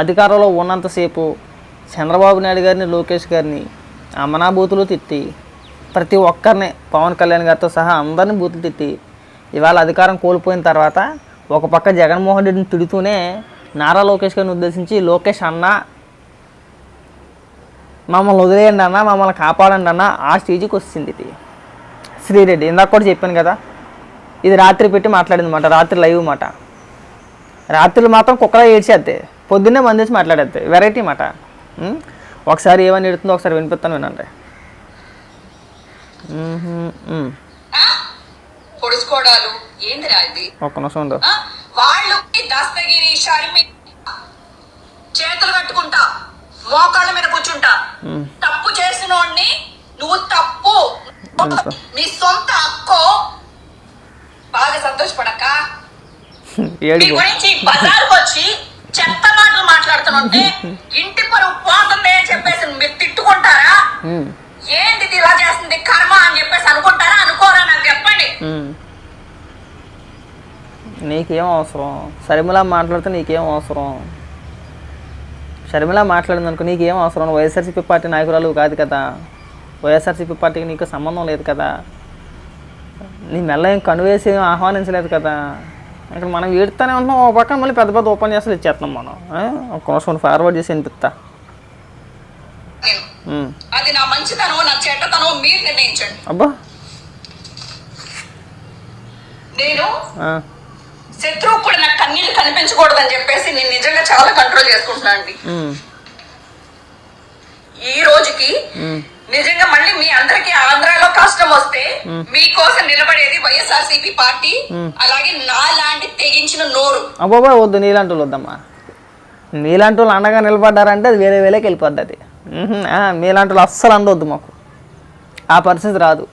అధికారంలో ఉన్నంతసేపు చంద్రబాబు నాయుడు గారిని లోకేష్ గారిని అమనా బూతులు తిట్టి ప్రతి ఒక్కరిని పవన్ కళ్యాణ్ గారితో సహా అందరిని బూతులు తిట్టి ఇవాళ అధికారం కోల్పోయిన తర్వాత ఒక పక్క జగన్మోహన్ రెడ్డిని తిడుతూనే నారా లోకేష్ గారిని ఉద్దేశించి లోకేష్ అన్న మమ్మల్ని వదిలేయండి అన్న మమ్మల్ని కాపాడండి అన్న ఆ స్టేజ్కి వచ్చింది ఇది. శ్రీరెడ్డి ఇందాక కూడా చెప్పాను కదా ఇది రాత్రి పెట్టి మాట్లాడింది మాట రాత్రి లైవ్ మాట. రాత్రులు మాత్రం కుక్కలా ఏడ్చేద్ది. పొద్దున్నే మందేసి మాట్లాడేద్ది. వెరైటీ మాట? ఒకసారి ఏమని ఎడుతుందో ఒకసారి వినిపిస్తాను వినండి? పొడుచుకోవడాలు ఏందిరా ఇది? ఒక్క నిమిషం ఉండు. ఆ? వాళ్ళు దస్తగిరి షర్మి చేతులు కట్టుకుంటా మోకాళ్ళ మీద కూర్చుంటా. తప్పు నువ్వు తప్పు? మీ సొంత అక్కో. బాగా సంతోషపడక. గురించి బజార్కి వచ్చి చెత్త మాటలు మాట్లాడుతుంటే ఇంటి పరువు పోతుంది అని చెప్పేసి మీరు తిట్టుకుంటారా? ఏంది ఇలా చేస్తుంది? కర్మ అని చెప్పేసి అనుకుంటారా? అనుకోరా నాకు చెప్పండి. నీకేం అవసరం? షర్మిల మాట్లాడితే నీకేం అవసరం? షర్మిల మాట్లాడింది అనుకో నీకేం అవసరం? వైఎస్ఆర్సీపీ పార్టీ నాయకురాలు కాదు కదా. వైఎస్ఆర్సీపీ పార్టీకి నీకు సంబంధం లేదు కదా. నీ మెల్ల ఏం కనువేసి ఆహ్వానించలేదు కదా. ఇక్కడ మనం ఏడుతూనే ఉంటున్నాం ఒక పక్క మళ్ళీ పెద్ద పెద్ద ఉపన్యాసాలు ఇచ్చేస్తున్నాం మనం? ఒక నిమిషం ఫార్వర్డ్ చేసి వినిపిస్తా. అది నా మంచితనం నా చెడ్డతనం మీరు నిర్ణయించండి అబ్బా నేను. శత్రువు కూడా నాకు కన్నీళ్ళు కనిపించకూడదని చెప్పేసి నేను నిజంగా చాలా కంట్రోల్ చేసుకుంటున్నాను అండి. ఈ రోజుకి. నిజంగా మళ్ళీ మీ అందరికి ఆంధ్రాలో కష్టం వస్తే మీకోసం నిలబడేది వైఎస్ఆర్సీపీ పార్టీ అలాగే నా లాంటి తెగించిన నోరు. అబ్బాబా వద్దు నీలాంటి వాళ్ళు వద్దమ్మా. నీలాంటి వాళ్ళు అండగా నిలబడ్డారంటే అది వేరే వేలేకి వెళ్ళిపోద్ది అది. మీలాంటి వాళ్ళు అస్సలు అందవద్దు మాకు. ఆ పరిస్థితి రాదు.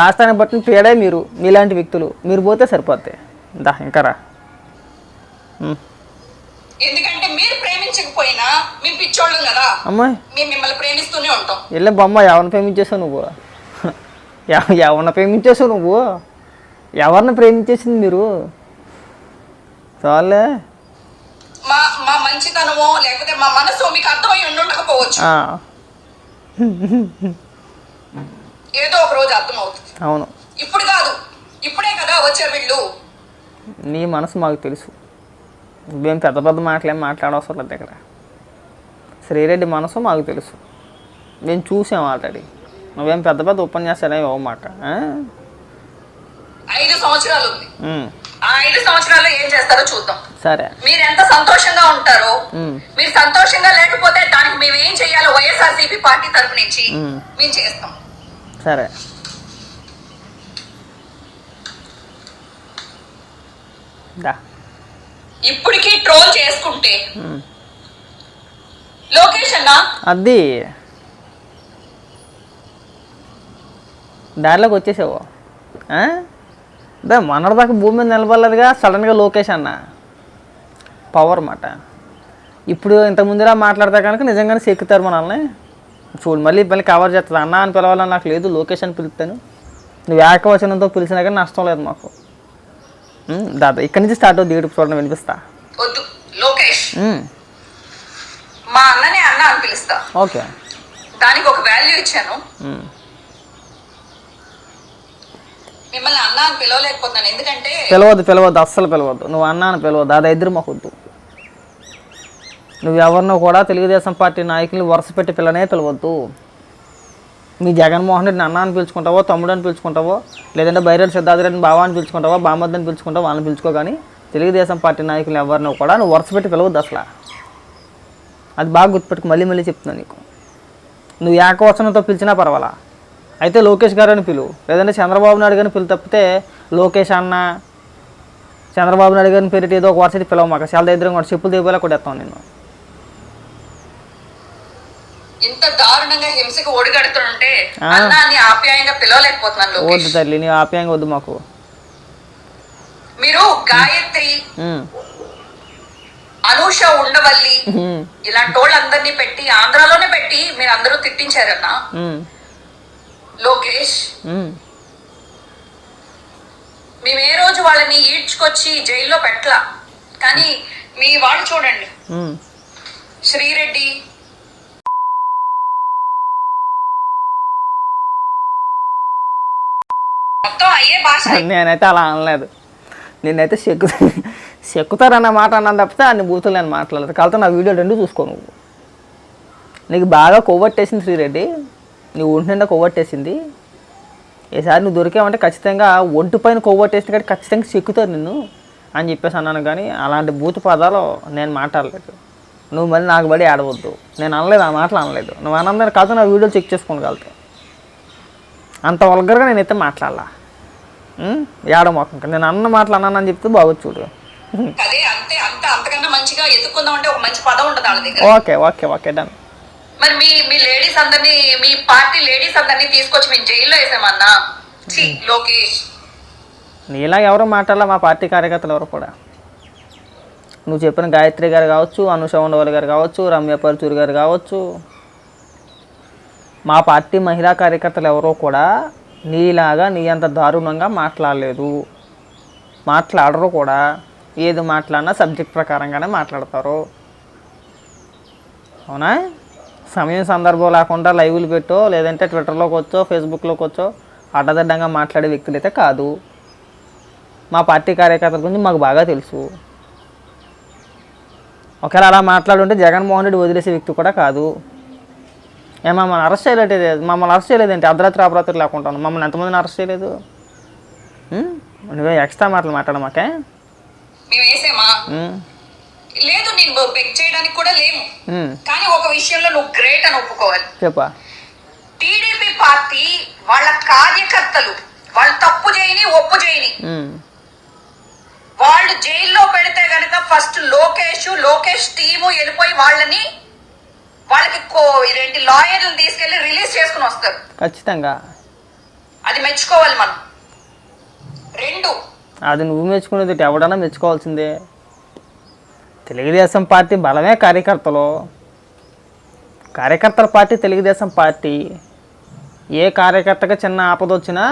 రాష్ట్రాన్ని బట్టి తేడే మీరు మీలాంటి వ్యక్తులు. మీరు పోతే సరిపోద్ది. దా ఇంకా రా. ఎందుకంటే మీరు ప్రేమించకపోయినా మేము పిచ్చోళ్ళం కదా. అమ్మాయి. మేము మిమ్మల్ని ప్రేమిస్తూనే ఉంటాం. వెళ్ళే బొమ్మ ఎవరిని ప్రేమించేసావు నువ్వు? ఎవరిని ప్రేమించేసావు నువ్వు? ఎవరిని ప్రేమించేసింది మీరు? చాలే. మా మా మంచితనమో లేకపోతే మా మనసు మీకు అర్థమై ఉండకపోవచ్చు. ఆ, ఏదో ఒక రోజు అర్థమవుతుంది. అవును. ఇప్పుడు కాదు ఇప్పుడే కదా వచ్చారు వీళ్ళు. నీ మనసు మాకు తెలుసు. నువ్వేం పెద్ద పెద్ద మాటలేం మాట్లాడవసరం లేదు ఇక్కడ. శ్రీరెడ్డి మనసు మాకు తెలుసు. మేము చూసాం ఆల్రెడీ. నువ్వేం పెద్ద పెద్ద ఉపన్యాసాలు ఏమి మాట ఐదు సంవత్సరాలు ఉంది. ఆ ఐదు సంవత్సరాల్లో ఏం చేస్తారో చూద్దాం. సరే. మీరు ఎంత సంతోషంగా ఉంటారో మీరు సంతోషంగా లేకపోతే దానికి మేము ఏం చేయాలో వైఎస్ఆర్సీపీ పార్టీ తరపు నుంచి మ్మ్. చేస్తాం. సరే. ఇప్పటికీ ట్రోల్ చేసుకుంటే ఉమ్. లోకేష్ అన్న? అది దారిలోకి వచ్చేసావు? దా మొన్నటిదాకా భూమి మీద నిలబడలేదుగా సడన్గా లోకేష్ అన్న. పవర్ మాట. ఇప్పుడు ఇంత ముందులా మాట్లాడితే కనుక నిజంగానే సెక్కుతారు మనల్ని. చూడు మళ్ళీ మళ్ళీ కవర్ చేస్తుంది అన్న అని పిలవాలని నాకు లేదు లోకేష్ అని పిలుస్తాను. నువ్వు ఏకవచనంతో పిలిచినా కానీ నష్టం లేదు మాకు. ఉమ్, దాదా ఇక్కడి నుంచి స్టార్ట్ అవుతుంది యూట్యూబ్ చూడండి వినిపిస్తా? వద్దు లోకేష్. మా అన్ననే అన్న అని పిలుస్తా. ఓకే. దానికి ఒక వాల్యూ ఇచ్చాను. మిమ్మల్ని అన్న అని పిలవలేకపోతున్నాను. ఎందుకంటే పిలవద్దు పిలవద్దు అస్సలు పిలవద్దు. నువ్వు అన్న అని పిలవద్దు అది ఇద్దరు మాకు నువ్వు ఎవరినో కూడా తెలుగుదేశం పార్టీ నాయకులు వరుస పెట్టి పిల్లనే పిలవద్దు. మీ జగన్మోహన్ రెడ్డిని అన్న అని పిలుచుకుంటావో తమ్ముడు అని పిలుచుకుంటావో లేదంటే బైరెడ్డి సిద్ధార్థరెడ్డిని బావ అని పిలుచుకుంటావో బామద్దు అని పిలుచుకుంటావో వాళ్ళని పిలుచుకో కానీ తెలుగుదేశం పార్టీ నాయకులు ఎవరినో కూడా నువ్వు వరుస పెట్టి పిలవద్దు అసలు. అది బాగా గుర్తుపెట్టుకు మళ్ళీ మళ్ళీ చెప్తున్నాను నీకు. నువ్వు ఏకవచనంతో పిలిచినా పర్వాలా? అయితే లోకేష్ గారు అని పిలువు లేదంటే చంద్రబాబు నాయుడు గారిని పిలు తప్పితే లోకేష్ అన్న చంద్రబాబు నాయుడు గారిని పేరిటి ఏదో ఒక వరుసటి పిలవ మాకు. చాలా దగ్గర కూడా చెప్పులు దిగిపోయేలా కొట్టేస్తాం నిన్ను. ఇంత దారుణంగా హింసకు అని ఆప్యాయంగా పిలవలేకపోతున్నాను వద్దు తల్లి నీ ఆప్యాయంగా వద్దు మాకు. మీరు గాయత్రి అనూష ఉండవల్లి ఇలాంటి వాళ్ళందరినీ పెట్టి ఆంధ్రాలోనే పెట్టి మీరు అందరూ తిట్టించారన్న లోకేష్. మేము. ఏ రోజు వాళ్ళని ఈడ్చుకొచ్చి జైల్లో పెట్టలా? కానీ మీ వాళ్ళు చూడండి. శ్రీరెడ్డి. మొత్తం అయ్యే భాష. నేనైతే అలా అనలేదు. నిన్నైతే చెక్కు చెక్కుతారన్న మాట అన్నాను తప్పితే అన్ని బూతులు నేను మాట్లాడలేదు. కాకపోతే నా వీడియో రెండు చూసుకో నువ్వు. నీకు బాగా కొవ్వట్టేసింది శ్రీరెడ్డి. నీ ఒంటి నిండా కొవ్వట్టేసింది ఈసారి నువ్వు దొరికావంటే ఖచ్చితంగా ఒంటి పైన కొవ్వట్టేసింది కాబట్టి ఖచ్చితంగా చెక్కుతారు నిన్ను అని చెప్పేసి అన్నాను కానీ అలాంటి బూతు పదాలు నేను మాట్లాడలేదు. నువ్వు మళ్ళీ నాకు బడి ఆడవద్దు నేను అనలేదు ఆ మాటలు అనలేదు. నువ్వు అనందని కాదు నా వీడియో చెక్ చేసుకోగలుగుతావు అంత వల్గర్గా నేనైతే మాట్లాడాలా? ఏడ మొక్క నేను అన్న మాటలు అన్నానని చెప్తే బాగోదు చూడు. Okay okay okay done. మరి మీ మీ లేడీస్ అందరినీ మీ పార్టీ లేడీస్ అందరినీ తీసుకొచ్చి మేము జైల్లో వేసామన్నా? ఛీ, లోకేష్ నీలా ఎవరు మాట్లాడాల మా పార్టీ కార్యకర్తలు ఎవరు కూడా? నువ్వు చెప్పిన గాయత్రి గారు కావచ్చు అనుష ఉండవల్లి గారు కావచ్చు రమ్య పరుచూరి గారు కావచ్చు మా పార్టీ మహిళా కార్యకర్తలు ఎవరో కూడా నీలాగా నీ అంత దారుణంగా మాట్లాడలేదు. మాట్లాడరు కూడా. ఏది మాట్లాడినా సబ్జెక్ట్ ప్రకారంగానే మాట్లాడతారు. అవునా? సమయం సందర్భం లేకుండా లైవ్లు పెట్టో లేదంటే ట్విట్టర్లోకి వచ్చో ఫేస్బుక్లోకి వచ్చో అడ్డదడ్డంగా మాట్లాడే వ్యక్తులైతే కాదు. మా పార్టీ కార్యకర్తల గురించి మాకు బాగా తెలుసు. ఒకవేళ అలా మాట్లాడుంటే జగన్మోహన్ రెడ్డి వదిలేసే వ్యక్తి కూడా కాదు. ఏ మమ్మల్ని అరెస్ట్ చేయలేదు మమ్మల్ని అరెస్ట్ చేయలేదేంటి? అర్ధరాత్రి అపరాత్రి లేకుండా మమ్మల్ని ఎంతమందిని అరెస్ట్ చేయలేదు? నువ్వే ఎక్స్ట్రా మాటలు మాట్లాడ మాకే మేము వేసామా? ఉం? లేదు నేను బెక్ చేయడానికి కూడా లేము. కానీ ఒక విషయంలో నువ్వు గ్రేట్ అని ఒప్పుకోవాలి. చెప్పా. టీడీపీ పార్టీ వాళ్ళ కార్యకర్తలు వాళ్ళు తప్పు చేయని ఒప్పు చేయని. వాళ్ళు జైల్లో పెడితే గనక ఫస్ట్ లోకేష్ లోకేష్ టీము వెళ్ళిపోయి వాళ్ళని వాళ్ళకి కో- ఇదేంటి లాయర్లు తీసుకెళ్ళి రిలీజ్ చేసుకుని వస్తారు. ఖచ్చితంగా. అది మెచ్చుకోవాలి మనం. రెండు. అది నువ్వు మెచ్చుకునేది ఎవడన్నా మెచ్చుకోవాల్సిందే. తెలుగుదేశం పార్టీ బలమే కార్యకర్తలు. కార్యకర్తల పార్టీ తెలుగుదేశం పార్టీ. ఏ కార్యకర్తగా చిన్న ఆపద వచ్చినా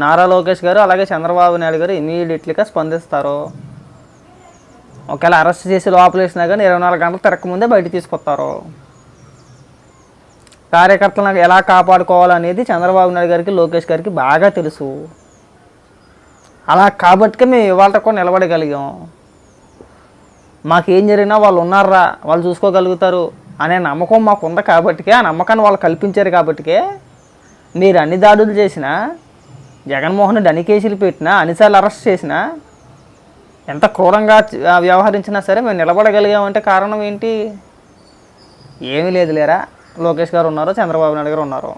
నారా లోకేష్ గారు అలాగే చంద్రబాబు నాయుడు గారు ఇమీడియట్లీగా స్పందిస్తారు. ఒకవేళ అరెస్ట్ చేసి లోపలేసినా కానీ ఇరవై నాలుగు గంటలు తిరగకముందే బయట తీసుకొస్తారు. కార్యకర్తలను ఎలా కాపాడుకోవాలనేది చంద్రబాబు నాయుడు గారికి లోకేష్ గారికి బాగా తెలుసు. అలా కాబట్టికే మేము ఇవాళ కూడా నిలబడగలిగాం. మాకేం జరిగినా వాళ్ళు ఉన్నారా వాళ్ళు చూసుకోగలుగుతారు అనే నమ్మకం మాకు ఉంది కాబట్టికే ఆ నమ్మకాన్ని వాళ్ళు కల్పించారు కాబట్టికే మీరు అన్ని దాడులు చేసినా జగన్మోహన్ అన్ని కేసులు పెట్టినా అన్నిసార్లు అరెస్ట్ చేసినా ఎంత క్రూరంగా వ్యవహరించినా సరే మేము నిలబడగలిగామంటే కారణం ఏంటి? ఏమీ లేదు లేరా? లోకేష్ గారు ఉన్నారు చంద్రబాబు నాయుడు గారు ఉన్నారు?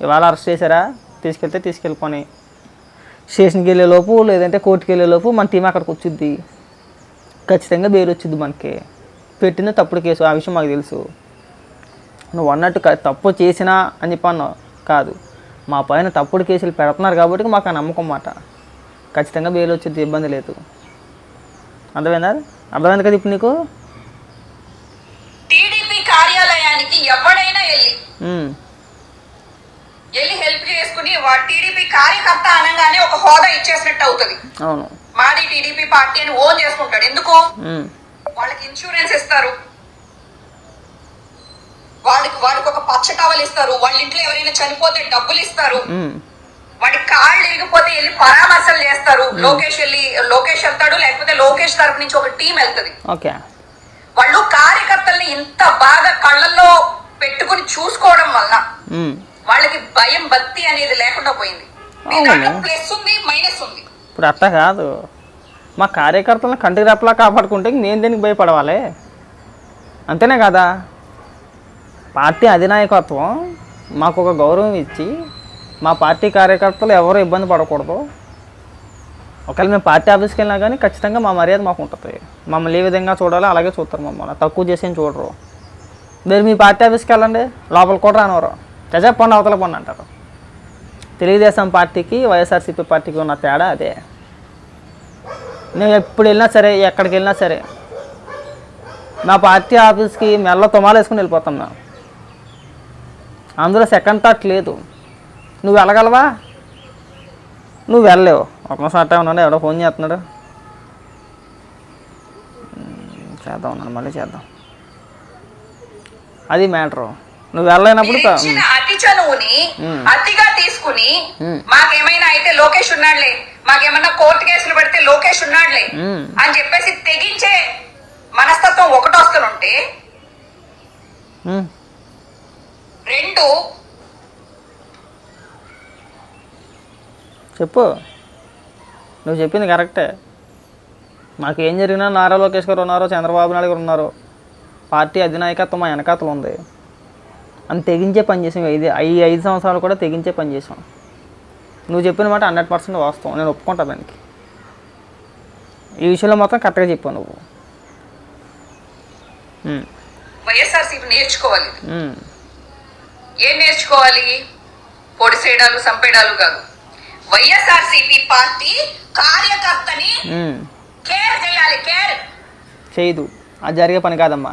ఇవాళ అరెస్ట్ చేశారా? తీసుకెళ్తే తీసుకెళ్ళిపోని. స్టేషన్కి వెళ్ళే లోపు లేదంటే కోర్టుకి వెళ్ళే లోపు మన టీం అక్కడికి వచ్చిద్ది. ఖచ్చితంగా బెయిల్ వచ్చింది మనకి. పెట్టిన తప్పుడు కేసు ఆ విషయం మాకు తెలుసు. నువ్వు అన్నట్టు తప్పు చేసినా అని చెప్పి అన్నావు. కాదు. మా పైన తప్పుడు కేసులు పెడుతున్నారు కాబట్టి మాకు ఆ నమ్మకం మాట ఖచ్చితంగా బెయిల్ వచ్చింది ఇబ్బంది లేదు. అర్థమైందా? అర్థమైంది కదా ఇప్పుడు నీకు? టీడీపీ కార్యాలయానికి ఎవడైనా వెళ్ళి వెళ్ళి హెల్ప్ చేసుకుని టీడీపీ కార్యకర్త అనగానే ఒక హోదా ఇచ్చేసినట్టు అవుతుంది. అవును. మాది టీడీపీ పార్టీ అని ఓన్ చేసుకుంటాడు. ఎందుకు? వాళ్ళకి ఇన్సూరెన్స్ ఇస్తారు. వాళ్ళకి వాడికి ఒక పచ్చ టవల్ ఇస్తారు. వాళ్ళ ఇంట్లో ఎవరైనా చనిపోతే డబ్బులు ఇస్తారు. ఉమ్, వాడి కాళ్ళు ఇరిగిపోతే వెళ్ళి పరామర్శలు చేస్తారు. లోకేష్ వెళ్ళి లోకేష్ వెళ్తాడు లేకపోతే లోకేష్ తరపు నుంచి ఒక టీం వెళ్తది. వాళ్ళు కార్యకర్తల్ని ఇంత బాగా కళ్ళల్లో పెట్టుకుని చూసుకోవడం వల్ల. వాళ్ళకి భయం భక్తి అనేది లేకుండా పోయింది. ప్లస్ ఉంది మైనస్ ఉంది. ఇప్పుడు అట్లా కాదు. మా కార్యకర్తలను కంటికి రెప్పలా కాపాడుకుంటే నేను దేనికి భయపడవాలి? అంతేనే కదా? పార్టీ అధినాయకత్వం మాకు ఒక గౌరవం ఇచ్చి మా పార్టీ కార్యకర్తలు ఎవరు ఇబ్బంది పడకూడదు. ఒకవేళ మేము పార్టీ ఆఫీస్కి వెళ్ళినా కానీ ఖచ్చితంగా మా మర్యాద మాకు ఉంటుంది. మమ్మల్ని ఏ విధంగా చూడాలో అలాగే చూస్తారు మమ్మల్ని. తక్కువ చేసి చూడరు. మీరు మీ పార్టీ ఆఫీస్కి వెళ్ళండి లోపల కూడా రానివ్వరు. చజా పండు అవతల పండు అంటారు. తెలుగుదేశం పార్టీకి వైఎస్ఆర్సీపీ పార్టీకి ఉన్న తేడా అదే. నేను ఎప్పుడు వెళ్ళినా సరే ఎక్కడికి వెళ్ళినా సరే నా పార్టీ ఆఫీస్కి మెల్ల తుమాలు వేసుకుని వెళ్ళిపోతాం మేము. అందులో సెకండ్ థాట్ లేదు. నువ్వు వెళ్ళగలవా? నువ్వు వెళ్ళలేవు. ఒకసారి ఉన్నాడు ఎవడో ఫోన్ చేస్తున్నాడు. చేద్దాం అన్నాను. మళ్ళీ చేద్దాం. అది మ్యాటరు. నువ్వు వెళ్ళలేనప్పుడు చనువుని మ్మ్. అతిగా తీసుకుని. మాకేమైనా అయితే లోకేష్ ఉన్నాడులే మాకేమన్నా కోర్టు కేసులు పెడితే లోకేష్ ఉన్నాడులే. అని చెప్పేసి తెగించే మనస్తత్వం ఒకటొస్తుంటే ఉమ్, రెండు చెప్పు నువ్వు చెప్పింది కరెక్టే మాకు ఏం జరిగినా నారా లోకేష్ గారు ఉన్నారు చంద్రబాబు నాయుడు గారు ఉన్నారు పార్టీ అధినాయకత్వం మా వెనకాతలు ఉంది అని తెగించే పని చేసాం. ఐదు ఈ ఐదు సంవత్సరాలు కూడా తెగించే పని చేసాం. నువ్వు చెప్పిన మాట హండ్రెడ్ పర్సెంట్ వాస్తవం. నేను ఒప్పుకుంటా దానికి. ఈ విషయంలో మాత్రం కరెక్ట్గా చెప్పావు నువ్వు. వైఎస్ఆర్సీపీ నేర్చుకోవాలి ఏం నేర్చుకోవాలి? పొడిసేయడాలు సంపేడాలు కాదు. వైఎస్ఆర్సీపీ పార్టీ కార్యకర్తని. కేర్ చేయాలి కేర్. చేయదు. అది జరిగే పని కాదమ్మా.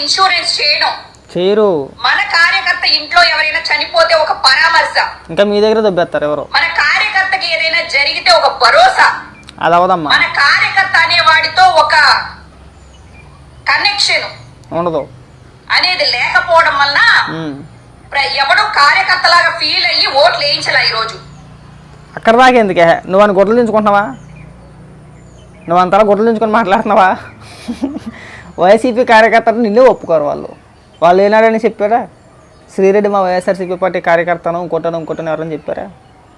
ఇన్సూరెన్స్ చేయడం. చేయరు. మన కార్యకర్త ఇంట్లో ఎవరైనా చనిపోతే ఒక పరామర్శ. ఇంకా మీ దగ్గర దొబ్బేస్తారు ఎవరు? మన కార్యకర్తకి ఏదైనా జరిగితే ఒక భరోసా. అది అవదమ్మా మన కార్యకర్త అనేవాడితో ఒక కనెక్షన్ ఉండదు. అనేది లేకపోవడం వలన ఎవడు కార్యకర్తలాగా ఫీల్ అయ్యి ఓట్లు వేయించలే ఈరోజు. అక్కడ దాకా ఎందుకే? నువ్వు అని గొడ్డలు దించుకుంటున్నావా? నువ్వు అంతలా గొడ్డలు దించుకొని మాట్లాడుతున్నావా? వైసీపీ కార్యకర్తలు నిన్నే ఒప్పుకోరు వాళ్ళు. వాళ్ళు ఏనాడని చెప్పారా? శ్రీరెడ్డి మా వైఎస్ఆర్సీపీ పార్టీ కార్యకర్తను ఇంకోటను ఇంకోటను ఎవరని చెప్పారా?